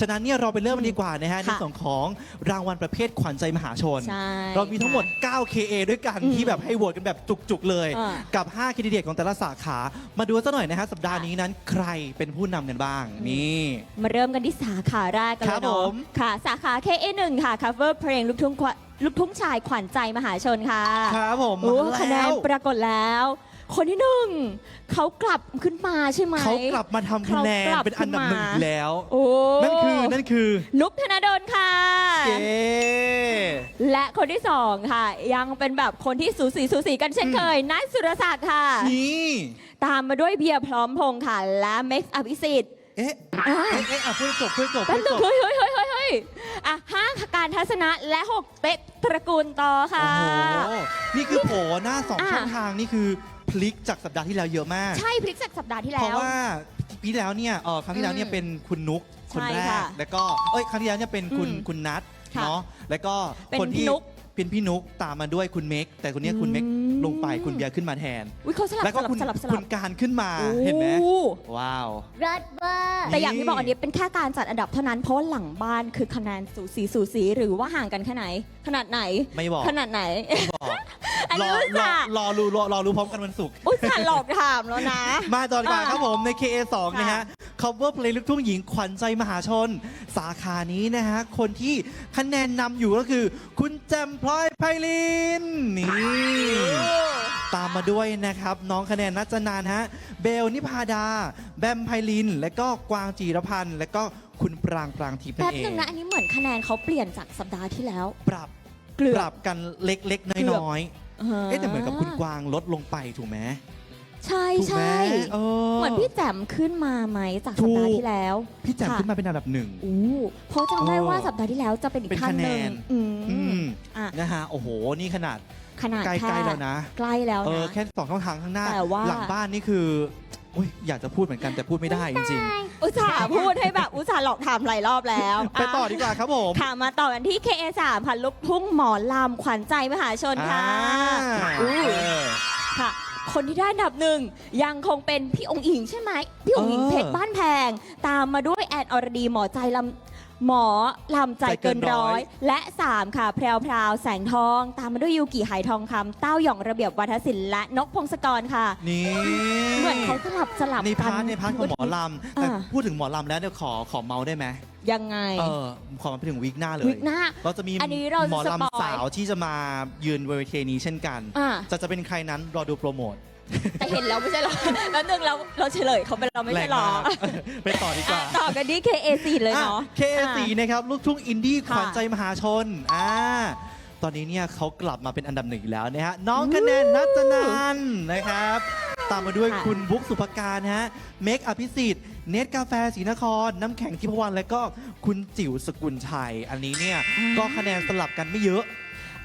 ฉะนั้นเนี่ยเราไปเริ่มกันดีกว่านะฮะในค่ะส่วนของรางวัลประเภทขวัญใจมหาชน ใช่เรามีทั้งหมด 9 KA ด้วยกันอืมที่แบบให้โหวตกันแบบจุกๆเลย อ่ากับ5คิดเดตของแต่ละสาขา มาดูสักหน่อยนะฮะสัปดาห์นี้นั้นใครเป็นผู้นำกันบ้างนี่ มาเริ่มกันที่สาขาแรกกันครัเลบยเนาะผมค่ะ สาขา KA1 ค่ะ cover เพลงลูกทุ่งขวลูกทุ่งชายขวัญใจมหาชนค่ะครับผมโอ้มาคะแนแล้นวปรากฏแล้ว คนที่หนึ่งเขากลับขึ้นมาใช่ไหม เขากลับมาทำคะแนนเขากลับเป็นอันดับหนึ่งขึ้นมาอีกแล้ว โอ้นั่นคือนั่นคือนุกธนดลค่ะเก๋และคนที่สองค่ะ ยังเป็นแบบคนที่สูสีสูสีกันเช่นเคยนัทสุรศักดิ์ค่ะ นี่ ตามมาด้วยเบียร์พร้อมพงษ์ค่ะ และเม็กซ์อภิสิทธิ์เอ๊ะอ่าเอ๊ะเอ๊ะอะพูดให้จบพูดให้จบพูแป๊ดบให้นึจงบ เฮ้ยเฮ้ยเฮ้ยเฮ้ยเฮ้ย อะห้าการทัศนะและหกเป๊กตระกูลต่อค่ะ โอ้โหนี่คือโผล่หน้าสองอะ ช่องทางนี่คือพลิกจากสัปดาห์ที่แล้วเยอะมาก ใช่พลิกจากสัปดาห์ที่เพแล้ราะวว่าปีที่แล้วเนี่ยเออครั้งที่แล้วเนี่ยอืมเป็นคุณนุกคนใช่แรค่ะกแล้วก็เอ้ยครั้งที่แล้วเนี่ยเป็นคุณอืมคุณนัทค่ะเนาะแล้วก็เป็นคนพี่ที่นุ๊ก เป็นพี่นุกตามมาด้วยคุณเมกแต่คนเนี้ยคุณเมกอืมลงไปคุณเบียร์ขึ้นมาแทน อุ้ยเขาสลับแล้วสก็ลับคุณสลับสคุลับณการขึ้นมาเห็นไหมโอ้ว้าวรัดเวอร์ แต่อย่างนี่ที่บอกอันนี้เป็นแค่การจัดอันดับเท่านั้นเพราะว่าหลังบ้านคือคะแนนสูสีสูสีหรือว่าห่างกันแค่ไหน ขนาดไหน ไม่บอก ขนาดไหนไม่บอกอันรนี้ออุตรอส่าห์รอรู้รอรอรู้พร้อมกันวันศุกร์ อุตส่าห์หลอกถามแล้วนะ มาต่อดีกว่าอะครับผมใน KA2 นะค่ะฮะ cover เพลงลูกทุ่งหญิงขวัญใจมหาชน สาขานี้นะฮะ คนที่คะแนนนำอยู่ก็คือ คุณแจมพลอยไพลินนี่ ตามมาด้วยนะครับ น้องคะแนนนัจนานฮะ เบลนิพาดา แบมไพลิน และก็กวางจีรพันธ์และก็คุณปรางปรางทิพย์นั่แป๊บนเอหนึ่งงนะ อันนี้เหมือนคะแนนเขาเปลี่ยนจากสัปดาห์ที่แล้ว ปรับเกือบปรับกันเล็กๆ น้อยๆเอ๊ะแต่เหมือนกับคุณกวางลดลงไปถูกไหม ใช่ถูกไหมใช่เออ เหมือนพี่แจ่มขึ้นมาไหมจากสัปดาห์ถูกที่แล้วพี่แจมค่ะขึ้นมาเป็นอันดับหนึ่ง อู้เพราะจำได้เออว่าสัปดาห์ที่แล้วจะเป็นอีกเป็นท่านคะหแนนึ่งนอือืมมอะนะฮะโอ้โห นี่ขนาดขนาดใกแค่ล้ๆแล้วนะใกล้แล้วเออนะ แค่สองช่องทางข้างหน้า แต่ว่า หลังบ้านนี่คือโอ้ยอยากจะพูดเหมือนกันแต่พูดไม่ได้จริงอุตส่าห์พูดให้แบบอุตส่าห์หลอกถามหลายรอบแล้วๆ ไปต่อดีกว่าครับผมค่ะมาต่อกันที่ KA3 ค่ะลูกทุ่งหมอลำขวัญใจมหาชนค่ะอ่าอู้เออ ค่ะ คนที่ได้อันดับหนึ่งยังคงเป็นพี่องค์อิงใช่ไหมพี่องค์อิงเออ เพชรบ้านแพง ตามมาด้วยแอนอรดีหมอใจลำ หมอลำใจเกินร้อย และ 3 ค่ะ แพรวพราวแสงทอง ตามมาด้วยยูกิไหทองคำเต้าหย่องระเบียบวัฒนศิลป์และนกพงศกรค่ะ นี่เหมือนเขาสลับสลับในกั พาร์ทในพาร์ทของหมอลำแต่อ่า พูดถึงหมอลำแล้วเดี๋ยวขอขอเมาได้ไหมยังไง เออขอมาไปถึงวีคหน้าเลย วิกหน้า เราจะมีอันนี้เราจะหมอสปอย ลำสาวที่จะมายืนเวทีนี้เช่นกัน อ่าจะจะเป็นใครนั้นรอดูโปรโมท แต่เห็นแล้วไม่ใช่หรอแล้วหนึ่งเราเราเฉลยเขาไปเราไม่แรใช่งหรอมากไปต่อดีกว่า ต่อกันที่ KA4 เลยเนาะ เคสีนะครับลูกทุ่งอินดี้ขค่ะวัญใจมหาชนอ่าตอนนี้เนี่ยเขากลับมาเป็นอันดับหนึ่งอีกแล้วนะฮะน้องคะแนนนัจนันนะครับ ตามมาด้วยค่ะ คุณบุ๊กสุภการฮะเมกอภิสิทธิ์เนตกาแฟศรีนคร น้ำแข็งทิพวรรณและก็คุณจิ๋วสกุลชัย อันนี้เนี่ยก็คะแนนสลับกันไม่เยอะ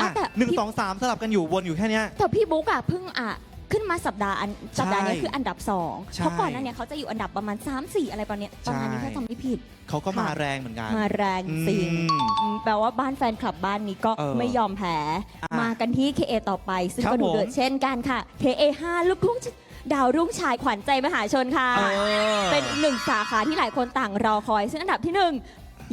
อะอะแต่หนึ่งพี่ สองสามสลับกันอยู่วนอยู่แค่เนี้ย แต่พี่บุ๊กอะเพิ่งอะ ขึ้นมาสัปดาห์อันสัปดาห์นี้ใช่คืออันดับ2ใช่ เพราะก่อนหน้าเนี้เขาจะอยู่อันดับประมาณ 3 4 อะไรประมาณเนี้ยประมาณนี้ใช่ถ้าจำไม่ผิด เขาก็มาค่ะ แรงเหมือนกัน มาแรงจริงอืมอืมแปลว่าบ้านแฟนคลับบ้านนี้ก็เออไม่ยอมแพ้ อะมากันที่ KA ต่อไป ซึ่งครับก็ดูผมเดือดเช่นกันค่ะ KA5 ลูกทุ่งดาวรุ่งชายขวัญใจมหาชนค่ะเออเป็นอีกหนึ่งสาขาที่หลายคนต่างรอคอย ซึ่งอันดับที่หนึ่ง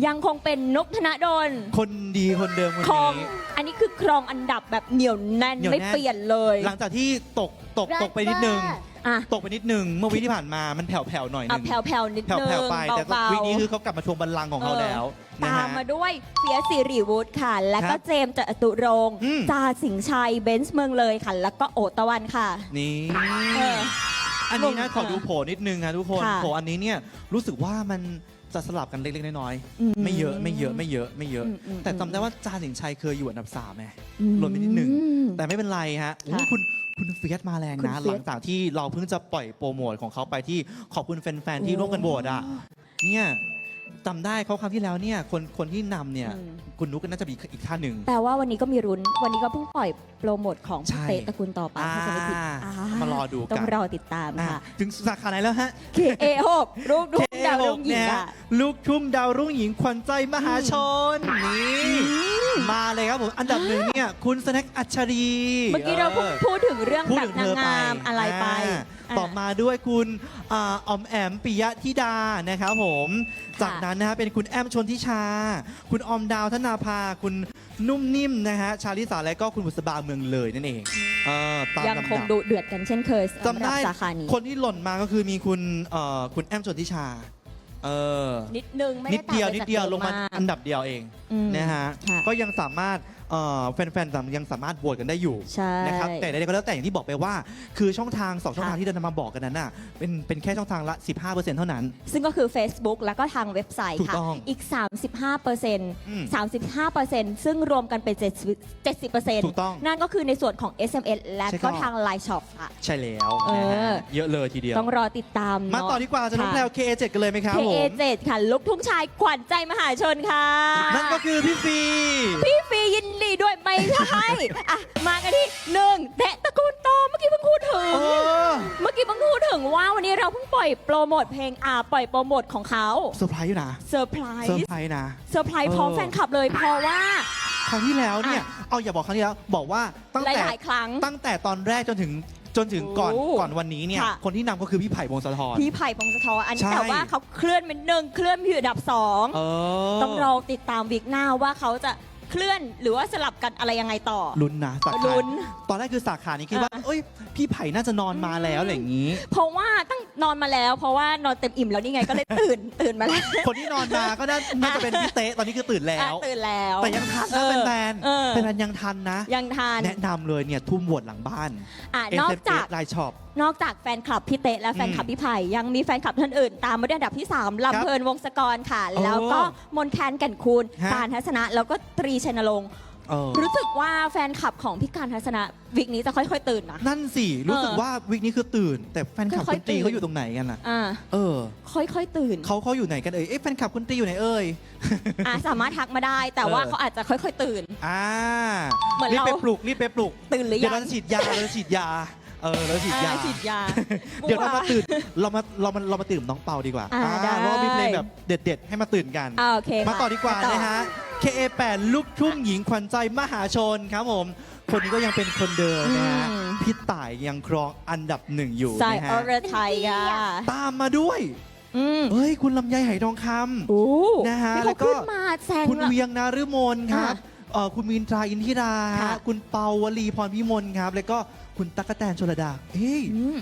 ยังคงเป็นนกธนดลคนดีคนเดิมคนครอง นี้ อันนี้คือครองอันดับแบบเหนียวแน่นเหนียวแน่น ไม่เปลี่ยนเลยหลังจากที่ตกตกตกไปนิดนึง อะตกไปนิดนึง เมื่อวิที่ผ่านมามันแผ่วๆหน่อยนึอะงแผ่วๆนิดนึงแผ่วๆไปแต่เบาวินี้คือเขากลับมาทวงบัลลังก์ของเขาเออแล้วนะตามฮะ มาด้วยเฟียสสิริวุฒิค่ะ แล้วคก็รับเจมส์จตุรงค์อืม จาสิงห์ชัยเบนซ์เมืองเลยค่ะ แล้วก็โอตะวันค่ะ นี่เอออันนี้นะงงขอดูโผล่นิดนึงนะทุกคนค่ะ โผล่อันนี้เนี่ยรู้สึกว่ามัน จะสลับกันเล็กๆน้อยอืมๆไม่เยอะไม่เยอะไม่เยอะไม่เยอะ อืมอืมแต่จำได้ว่าจาสิงห์ชัยเคยอยู่อันดับสามไงอืมหล่นไปนิดนึงแต่ไม่เป็นไรฮะโอ้ยค่ะคุณคุณเฟียสมาแรงคุณนะเฟีหยสลังจากที่เราเพิ่งจะปล่อยโปรโมทของเขาไปที่ขอบคุณแฟนๆที่ร่วมกันโหวตอะเนี่ยจำได้เขาครั้งที่แล้วเนี่ยคนคนที่นำเนี่ยอืม คุณนุกก็น่าจะมีอีกท่านหนึ่ง แปลว่าวันนี้ก็มีรุ้น วันนี้ก็เพิ่งปล่อยโปรโมทของใช่ พี่เตะตระกูลต่อไปถ้าจะไม่ผิดอ่าอ่มารอดูกันต้องรอติดตามอะค่ะ ถึงสาขาไหนแล้วฮะ KA6 รูปทุ่ง ดาวรุ่งหญิงเนี่ยค่ะลูกทุ่งดาวรุ่งหญิงขวัญใจมหาชนนี่มาเลยครับผมอันดับหนึ่งเนี่ยคุณสแน็คอัชรีเมื่อกี้เราเพิ่งพูดถึงเรื่องพูดแบบถึงนาเธงอไปงามอะไรไปอ่าอะต่อมาด้วยคุณอาออมแอมปิยะธิดานะครับผม จากนั้นนะฮะเป็นคุณแอมชนทิชา คุณออมดาวธนาภา คุณ นุ่มนิ่มนะฮะ ชาลิสาและก็คุณบุษบาเมืองเลยนั่นเองเออตามยังลำคงดับ ดุเดือดกันเช่นเคยสำหจำรับได้สาขานี้ คนที่หล่นมาก็คือมีคุณเอ่อคุณแอมชนทิชา เออนิดนึงไม่นิได้ดต่างเดียวไปนิดจากเดียวดิลงมาาก อันดับเดียวเองอืมนะฮะค่ะ ก็ยังสามารถ เอ่อแฟนๆยังสามารถโหวตกันได้อยู่ใช่ นะครับแต่ใดๆก็แล้วแต่อย่างที่บอกไปว่า คือช่องทางสองช่องทางค่ะที่เรานำมาบอกกันนั้นน่ะเป็นเป็นแค่ช่องทางละ 15%เท่านั้น ซึ่งก็คือ Facebook แล้วก็ทางเว็บไซต์ถูกค่ะต้องอีก35เปอร์เซ็นต์อืม35ซึ่งรวมกันเป็น 70เปอร์เซ็นต์ถูกต้องนั่นก็คือในส่วนของ SMS และใช่ครัก็บ ทาง Line Shop ค่ะ ใช่แล้วเออนะฮะเยอะเลยทีเดียว ต้องรอติดตามมาเนะต่อดีกว่าจะน้องแพลว KA7 กันเลยไหมครับผม KA7 ค่ะลูกทุ่งชายขวัญใจมหาชนค่ะ นั่นก็คือพี่ฟี พี่ฟียินดีด้วยไม่ใช่อะมากันที่หนึ่งแตะตระกูลโตเมื่อกี้เพิ่งพูดถึงโอ้เมื่อกี้เพิ่งพูดถึงว่าวันนี้เราเพิ่งปล่อยโปรโมทเพลงอ่าปล่อยโปรโมทของเขาเซอร์ไพรส์อยู่นะเซอร์ไพรเซอร์ส์ไพรส์นะ เซอร์ไพรส์พร้อมเออ แฟนคลับเลยเพราะว่า ครั้งที่แล้วเนี่ยอะเอาอย่าบอกครั้งที่แล้ว บอกว่าตั้งหแต่ลายๆครั้ง ตั้งแต่ตอนแรกจนถึงจนถึงก่อนโอ้ก่อนวันนี้เนี่ย ค่ะ คนที่นำก็คือพี่ไผ่พงศธรพี่ไผ่พงศธรอันนี้ใช่ แต่ว่าเขาเคลื่อนเป็นหนึ่งเคลื่อนไปอยู่อันดับสองเออ ต้องรอติดตามวิกหน้าว่าเขาจะ เคลื่อน หรือว่าสลับกันอะไรยังไงต่อ ลุ้นนะสาขาลุ้น ตอนแรกคือสาขานี้คิดว่าอะเอ้ย พี่ไผ่น่าจะนอนมาแล้วอะไรอย่างนี้ เพราะว่าตั้ง นอนมาแล้ว เพราะว่านอนเต็มอิ่มแล้วนี่ไงก็เลยตื่น ตื่นมาแล้วคนที่นอนมาก็น่าน่าจะเป็นพี่เต๊ะตอนนี้คือตื่นแล้วอะตื่นแล้ว แต่ยังทันเอนะอแฟนเออๆแฟนๆยังทันนะ ยังทานแนะนำเลยเนี่ยทุ่มโหวตหลังบ้าน อะ นอกจากไลน์ช็อป นอกจากแฟนคลับพี่เตะและแฟนคลับพี่ไผ่ยังมีแฟนคลับท่านอื่น ตามมาด้วยอันดับที่3ลำเพลินวงศกรค่ะโอ้แล้วก็มนแคนแก่นคูณฮะ การทัศนะ แล้วก็ตรีชนรงค์ เออ รู้สึกว่าแฟนคลับของพี่การทัศนะวิกนี้จะค่อยๆตื่นนะ นั่นสิ รู้สึกเออว่าวิกนี้คือตื่น แต่แฟนคลับค่คุอยณๆตีตื่น เขาอยู่ตรงไหนกันล่ะ อ่าเออ ค่อยๆตื่นเขาเขาอยู่ไหนกันเอ่ยเอ๊ะแฟนคลับคุณตีอยู่ไหนเอ่ย อะสามารถทักมาได้ แต่ว่าเออ เขาอาจจะค่อยๆตื่น อ่าเหมือนรีบเราไปปลุกรีบไปปลุกตื่นหรือเดี๋ยยัวงเราจะฉีดยาเราจะฉีดยา เออเราจะฉีดยา อ่ฉีดยา เดี๋ยวเรามาตื่นเรามาเรามาเรามาตื่นกับน้องเปาดีกว่าอ่าได้ เพราะว่ามีเพลงแบบเด็ด ๆ ให้มาตื่นกัน อ่าโอเคมาค่ะต่อดีกว่าต่อนะฮะ KA8 ลูกทุ่งหญิงขวัญใจมหาชนครับผม คนนี้ก็ยังเป็นคนเดิมนะฮะอืม พี่ต่ายยังครองอันดับหนึ่งอยู่สายนะอฮะรไทยค่ะตามมาด้วยอืมเฮ้ยคุณลำไยไหทองคำโอ้นะฮะนี่แล้เขาวก็ ขึ้นมาแซงคุณละ เวียงนาฤมลครับอะเอ่อคุณมินตราอินทิรา ค่ะ คุณเปาวลีพรพิมลครับ แล้วก็ คุณตั๊กแตนชลดาเฮ้ยอืม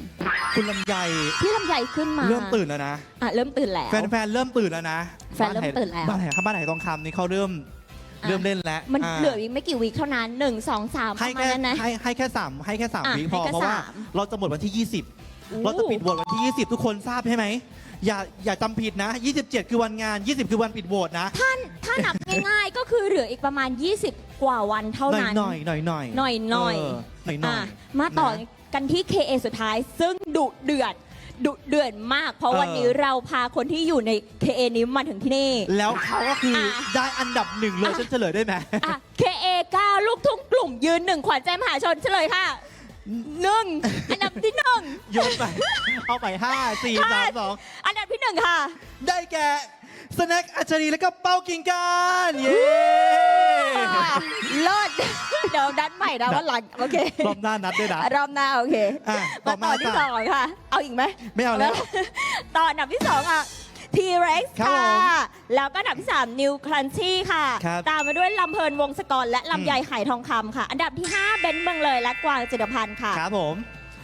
คุณลำไยพี่ลำใหญ่ขึ้นมาเริ่มตื่นแล้วนะ อะเริ่มตื่นแล้ว แฟนๆเริ่มตื่นแล้วนะแฟนเริ่มตื่นแล้ว บ้านไหนครับบ้านไหนทองคำนี่เขาเริ่มอะเริ่มเล่นแล้วมันอ่าเหลืออีกไม่กี่วีคเท่านั้นหนึ่งสองสามปให้ระมาณแค่นั้นนะ ให้ให้แค่สามให้แค่สามอะวิพอให้แค่เพราะว่าสาม เราจะหมดวันที่ 20 เราจะปิดโหวตวันที่ 20 ทุกคนทราบใช่ไหม อย่าอย่าจำผิดนะ 27 คือวันงาน 20 คือวันปิดโหวตนะถ้านับง่ายๆ ก็คือเหลืออีกประมาณ 20 กว่าวันเท่าหน่อยนั้นหน่อยหน่อยหน่อยหน่อยหน่อยเหน่อยหน่อยอะมาต่อนะกันที่ KA สุดท้าย ซึ่งดุเดือดดุเดือดมาก เพราะเออวันนี้เราพาคนที่อยู่ใน KA นี้มาถึงที่นี่ แล้วเขาก็คืออะได้อันดับหนึ่งเลยอะฉันเฉลยได้ไหมอะ KA 9ลูกทุ่งกลุ่มยืนหนึ่งขวัญใจมหาชนเฉลยค่ะ หนึ่งอันดับที่หนึ่งโยนไป เอาไปห้าสี่สามสองอันดับที่หนึ่งค่ะได้แก่สแน็คอัจฉรีแล้วก็เป้ากิ่งการเย้เลิศเดี๋ยวดันใหม่นะวันหลังโอเครอบหน้านัดด้วยนะ รอบหน้าโอเค อะต่มาอต่มาอที่ค่ะสองค่ะ เอาอีกไหมไม่เอาแล้ว ต่ออันดับที่สองอะ T-Rex ครับค่ะ ผมแล้วก็อันดับที่ 3 New Crunchy ค่ะ ครับ ตามมาด้วยลำเพลินวงศกรและลำไยอืมไหทองคำค่ะ อันดับที่ 5 เบนซ์เมืองเลยและกวางจิตรพันธ์ค่ะครับผม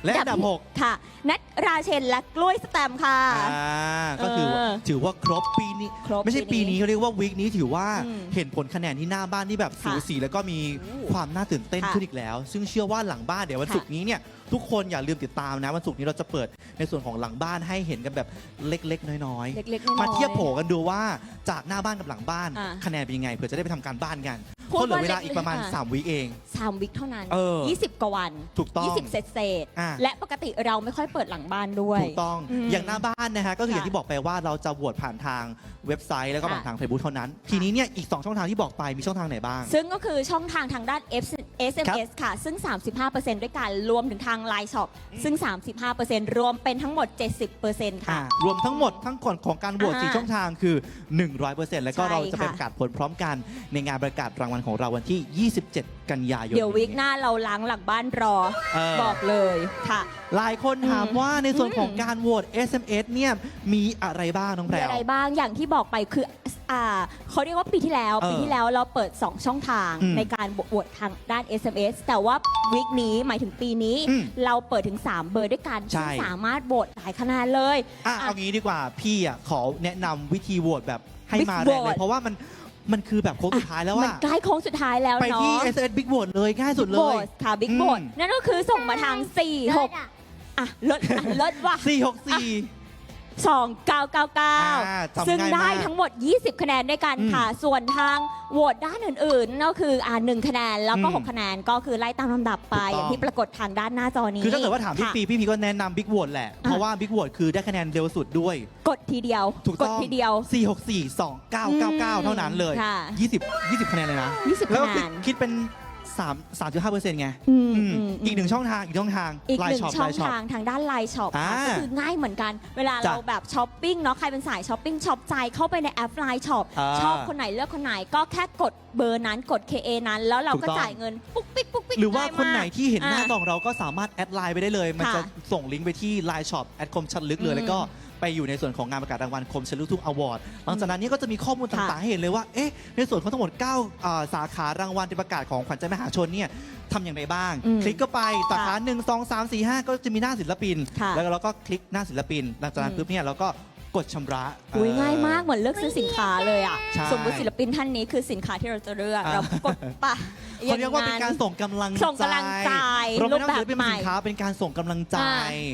และอันดับหกค่ะ นัทราเชนและกล้วยสแตมป์ค่ะ อ่าก็ถือว่าเออถือว่าครบปีนี้ ครบไม่ใช่ปีปีนี้นี้เขาเรียกว่าวีคนี้ถือว่าอืมเห็นผลคะแนนที่หน้าบ้านที่แบบสูค่ะสีแล้วก็มีโอ้ความน่าตื่นเต้นค่ะขึ้นอีกแล้ว ซึ่งเชื่อว่าหลังบ้านเดี๋ยววันค่ะศุกร์นี้เนี่ยทุกคนอย่าลืมติดตามนะวันศุกร์นี้เราจะเปิดในส่วนของหลังบ้านให้เห็นกันแบบเล็กๆ น้อยๆเล็กๆน้อยๆ มาเทียบโผกันดูว่าจากหน้าบ้านกับหลังบ้าน อะคะแนนเป็นยังไงเผื่อจะได้ไปทำการบ้านกันพูดเพราะเหลือเวลาว่าเล็กๆอีกประมาณอะ 3 วิเอง สามวิคเท่านั้น เออ20 กว่าวันถูกต้อง20 เศษเศษๆอะ และปกติเราไม่ค่อยเปิดหลังบ้านด้วย ถูกต้อง อืมอย่างหน้าบ้านนะฮะ ก็คือค่ะอย่างที่บอกไปว่าเราจะโหวตผ่านทางเว็บไซต์แล้วก็ค่ะ ผ่านทาง Facebook เท่านั้น ทีนี้เนี่ยอีก 2 ช่องทางที่บอกไปมีช่องทางไหนบ้าง ซึ่งก็คือช่องทางทางด้าน SMS ค่ะ ซึ่ง 35%ด้วยกันรวมถึงทาง Line Shop ซึ่ง 35%รวมเป็นทั้งหมด 70%ค่ะอ่ารวมทั้งหมดทั้งก่อนของการโหวตอ่าสี่ช่องทางคือ 100%แล้วก็ใช่เราจะไปค่ะประกาศผลพร้อมกันในงานประกาศรางวัลของเราวันที่ 27 กันยายนเดี๋ยววีคหน้าเราล้างหลังบ้านรอ เออ บอกเลยค่ะ หลายคนถามอืมว่าในส่วนของอืมการโหวต SMS เนี่ยมีอะไรบ้างน้องแพรมีว อะไรบ้างอย่างที่บอกไปคืออ่าเขาเรียกว่าปีที่แล้ว เออปีที่แล้วเราเปิด 2 ช่องทางอืมในการโหวตทางด้าน SMS แต่ว่าวิกนี้หมายถึงปีนี้ อืมเราเปิดถึง 3 เบอร์ด้วยกันใช่ ซึ่งสามารถโหวตหลายคะแนนเลยอะอะเอางี้ดีกว่าพี่อะขอแนะนำวิธีโหวตแบบให้ Big มาแรงเลย vote เพราะว่ามันมันคือแบบโค้งสุดท้ายแล้วมันอะใกล้โค้งสุดท้ายแล้วไปที่เนาะ SMS Big Vote เลยง่ายสุดเลโหวย ตค่ะบิ๊กอืม โหวตนั่นก็คือส่งมาทาง 4 6 อะลดอะลดว่ะ464 2999จำซึ่งง่ายได้มากทั้งหมด 20 คะแนนด้วยกันอืมค่ะ ส่วนทางโหวตด้านอื่นๆ ก็คืออ่าหนึ่งคะแนนแล้วก็ อืม6 คะแนนก็คือไล่ตามลำดับไปถูกต้อง อย่างที่ปรากฏทางด้านหน้าจอนี้คือถ้าเกิดว่าถามพี่ค่ะ ปีพี่พีก็แนะนำ Big Vote แหละ เพราะว่า Big Vote คือได้คะแนนเร็วสุดด้วย กดทีเดียว ถูกกต้ดองทีเดียว 464 2999 เท่านั้นเลย ค่ะ 20 20 คะแนนเลยนะ 20 แล้วก็คะแนน คิดเป็น 3 3.5%ไงอืมอืมอืม อีกหนึ่งช่องทางอีกช่องทาง อีกไลหน์นึ่งช็อปช่อไลงน์ช็อปทางทางด้านไลน์ช็อปค่ะอ่าก็คือง่ายเหมือนกัน เวลาจ้ะเราแบบช้อปปิ้งเนาะใครเป็นสายช้อปปิ้งช็อปใจเข้าไปในแอปไลน์ช็อปอ่าชอบคนไหนเลือกคนไหนก็แค่กดเบอร์นั้นกด KA นั้น แล้วเราถูกก็ต้อง จ่ายเงินปุ๊กปิ๊กปุ๊กปิ๊กหรือว่าง่ยคนไหนมกที่เห็นหน้าอะจอของเราก็สามารถแอดไลน์ไปได้เลย มันค่ะจะส่งลิงก์ไปที่ Line Shop แอดคมชัดลึกเลย อืมแล้วก็ไปอยู่ในส่วนของงานประกาศรางวัลคมชัดลึกทุกอวอร์ดหลังจากนั้นเนี่ยก็จะมีข้อมูลค่ะต่างๆให้เห็นเลยว่าเอ๊ะในส่วนของทั้งหมด9อ่าสาขารางวัลที่ประกาศของขวัญใจมหาชนเนี่ยทำอย่างไรบ้าง อืมคลิกก็ไปสาขาหนึ่งสองสามสี่ห้าก็จะมีหน้าศิลปิน ค่ะแล้วเราก็คลิกหน้าศิลปิน หลังจากนั้นอืม ปุ๊บเนี่ยเราก็กดชำระอุ้ยเอ่อ ง่ายมากเหมือนเลือกซื้อสินค้าเลยอะ ใช่สมมติศิลปินท่านนี้คือสินค้าที่เราจะเลือก อ่า เรากดปะ เขาเรียกว่าเป็นการส่งกำลังใจส่งกำลังใจเราไม่ต้องรูปแบบถือเป็นใหม่สินค้าเป็นการส่งกำลังใจ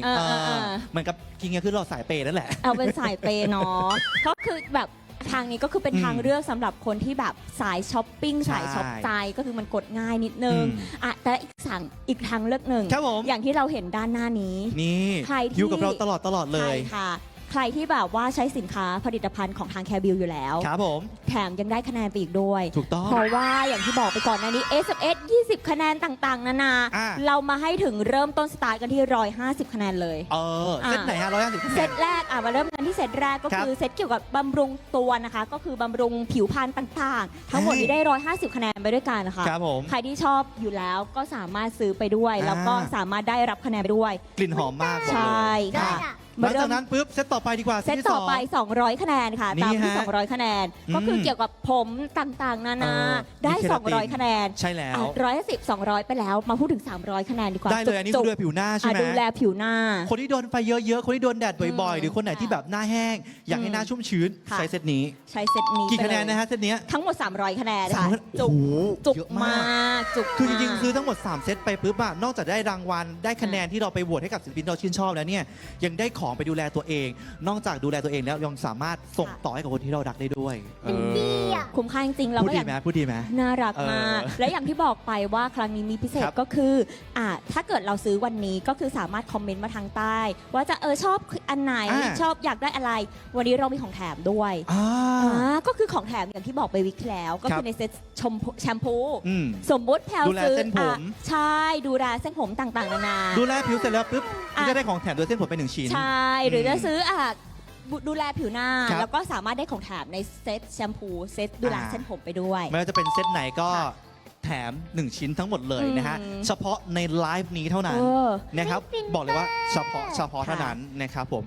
อ่าเออเออเออเออเหมือนกับกินเงี้ยคือเราสายเปย์นั่นแหละ เอาเป็นสายเปย์เนาะก็คือแบบทางนี้ก็คือเป็นอืมทางเลือกสำหรับคนที่แบบสายช้อปปิ้งใช่สายช็อปใจก็คือมันกดง่ายนิดนึงอืม อะแต่อีกสั่งอีกทางเลือกหนึ่งครับผม อย่างที่เราเห็นด้านหน้านี้ นี่ใครที่ อยู่กับเราตลอดตลอดเลยใช่ค่ะ ใครที่แบบว่าใช้สินค้าผลิตภัณฑ์ของทางแคบิลอยู่แล้ว ครับผม แถมยังได้คะแนนไปอีกด้วย ถูกต้องเพราะว่าอย่างที่บอกไปก่อนหน้านี้ SMS 20 คะแนนต่างๆ นานา อ่าเรามาให้ถึงเริ่มต้นสตาร์ทกันที่ 150 คะแนนเลย เออ เซตไหนฮะร้อยห้าสิบ เซตแรกอะมาเริ่มกันที่เซตแรกก็ครับคือเซตเกี่ยวกับบำรุงตัวนะคะ ก็คือบำรุงผิวพรรณต่างๆ ทั้งหมดเฮ้ยนี้ได้ 150 คะแนนไปด้วยกันนะคะครับผมใครที่ชอบอยู่แล้วก็สามารถซื้อไปด้วยอ่าแล้วก็สามารถได้รับคะแนนไปด้วย กลิ่นหอมมากบอกใชเลย่ค่ะหลัมา งเริ่จามกนั้นปุ๊บเซตต่อไปดีกว่าเซตที่ต่อสง ไป 200 คะแนนค่ะ นี่ตามที่ ฮะ200 คะแนนอืมก็คือเกี่ยวกับผมต่างๆ นานาเออได้ มีเคราติน200 คะแนนใช่แล้ว ร้อยสิบสองร้อยไปแล้วมาพูดถึง 300 คะแนนดีกว่าได้เลยอันนี้จุคืกอดูแลผิวหน้าๆใช่อะไหมดูแลผิวหน้า คนที่โดนไฟเยอะๆ คนที่โดนแดดบ่อยๆ อืมหรือคนไหนที่แบบหน้าแห้ง อยากให้หน้าชุ่มชื้นค่ะ ใช้เซตนี้ ใช้เซตนี้กี่ไปคะแนนเลยนะฮะเซตเนี้ยทั้งหมด 300 คะแนนสามค่ะร้อยจุกโอ้โหจุกเยอะมาก จุกคือจริงมากๆซื้อทั้งหมด 3 เซตไปปุ๊บอะนอกจากได้รางวัล ได้คะแนนที่เราไปโหวตให้กับศิลปินที่เราชื่นชอบแล้วเนี่ย ยังได้ของไปดูแลตัวเอง นอกจากดูแลตัวเองแล้วยังสามารถส่งต่อให้กับคนที่เรารักได้ด้วยเออคุ้มค่าจริงๆเราพูดก็อดียาก ไหมพูดดีไหม น่ารักมาก เออและอย่างที่บอกไปว่าครั้งนี้มีพิเศษครับก็คืออ่าถ้าเกิดเราซื้อวันนี้ก็คือสามารถคอมเมนต์มาทางใต้ ว่าจะเออชอบอันไหนอ่า ชอบอยากได้อะไร วันนี้เรามีของแถมด้วยอ่า อ่าก็คือของแถมอย่างที่บอกไปวิกที่แล้ว ก็ครัคืบ อในเซ็ตชมพูแชมพู อืม สมมติแพลวดูแลซื้อเส้นผม อะใช่ดูแลเส้นผมต่างๆนานา ดูแลผิวเสร็จแล้วปุ๊บอะ ก็จะได้ของแถมโดยเส้นผมไปหนึ่งชิ้น ใช่หรืออมจะซื้ออะบุดูแลผิวหน้า ครับแล้วก็สามารถได้ของแถมในเซ็ตแชมพู เซ็ตดูแลอ่า เส้นผมไปด้วย ไม่ว่าจะเป็นเซตไหนก็ค่ะแถม 1 ชิ้นทั้งหมดเลยนะฮะ อืม เฉพาะในไลฟ์นี้เท่านั้นเออ นะครับ บอกเลยว่าเฉพาะเฉพาะเท่าค่ะนั้นนะครับผม